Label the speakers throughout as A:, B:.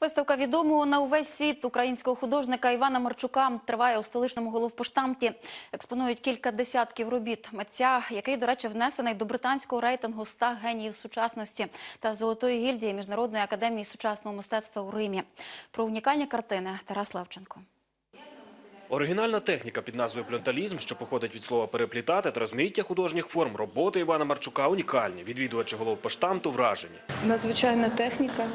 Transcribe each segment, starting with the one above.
A: Виставка відомого на увесь світ українського художника Івана Марчука триває у столичному головпоштамті. Експонують кілька десятків робіт митця, який, до речі, внесений до британського рейтингу 100 геніїв сучасності та Золотої гільдії Міжнародної академії сучасного мистецтва у Римі. Про унікальні картини Тарас Левченко.
B: Оригінальна техніка під назвою плюнталізм, що походить від слова переплітати та розмаїття художніх форм роботи Івана Марчука унікальні. Відвідувачі головпоштамту вражені.
C: Надзвичайна техніка,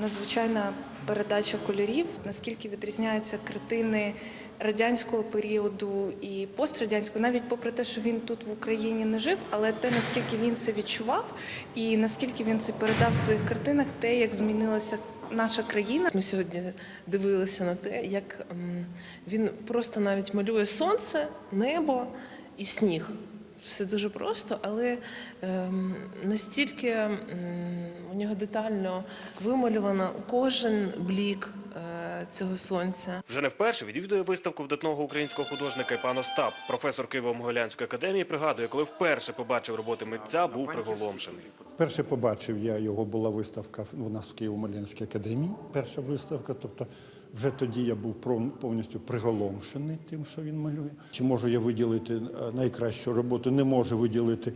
C: надзвичайна передача кольорів, наскільки відрізняються картини радянського періоду і пострадянського, навіть попри те, що він тут в Україні не жив, але те, наскільки він це відчував, і наскільки він це передав в своїх картинах, те, як змінилася наша країна.
D: Ми сьогодні дивилися на те, як він просто навіть малює сонце, небо і сніг. Все дуже просто, але ем, настільки у нього детально вималювано кожен блік е, цього сонця.
B: Вже не вперше відвідує виставку видатного українського художника і пан Остап. Професор Києво-Могилянської академії пригадує, коли вперше побачив роботи митця, був приголомшений.
E: Перше побачив я його, була виставка у нас в Києво-Малянській академії. Перша виставка. Тобто вже тоді я був повністю приголомшений тим, що він малює. Чи можу я виділити е, найкращу роботу? Не можу виділити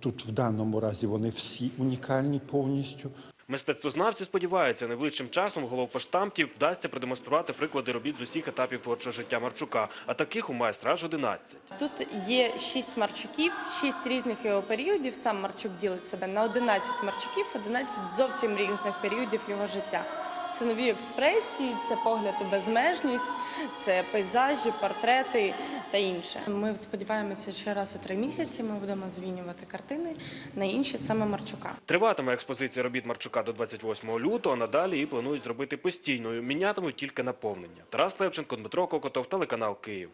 E: тут в даному разі. Вони всі унікальні повністю.
B: Мистецтвознавці сподіваються, найближчим часом головпоштамті вдасться продемонструвати приклади робіт з усіх етапів творчого життя Марчука, а таких у майстра аж 11.
F: Тут є шість марчуків, шість різних його періодів. Сам Марчук ділить себе на 11 марчуків, 11 зовсім різних періодів його життя. Це нові експресії, це погляд у безмежність, це пейзажі, портрети та інше. Ми сподіваємося, що раз у три місяці ми будемо звінювати картини на інші саме Марчука.
B: Триватиме експозиція робіт Марчука до 28 лютого. Надалі її планують зробити постійною. Мінятимуть тільки наповнення. Тарас Левченко, Дмитро Кокотов, телеканал Київ.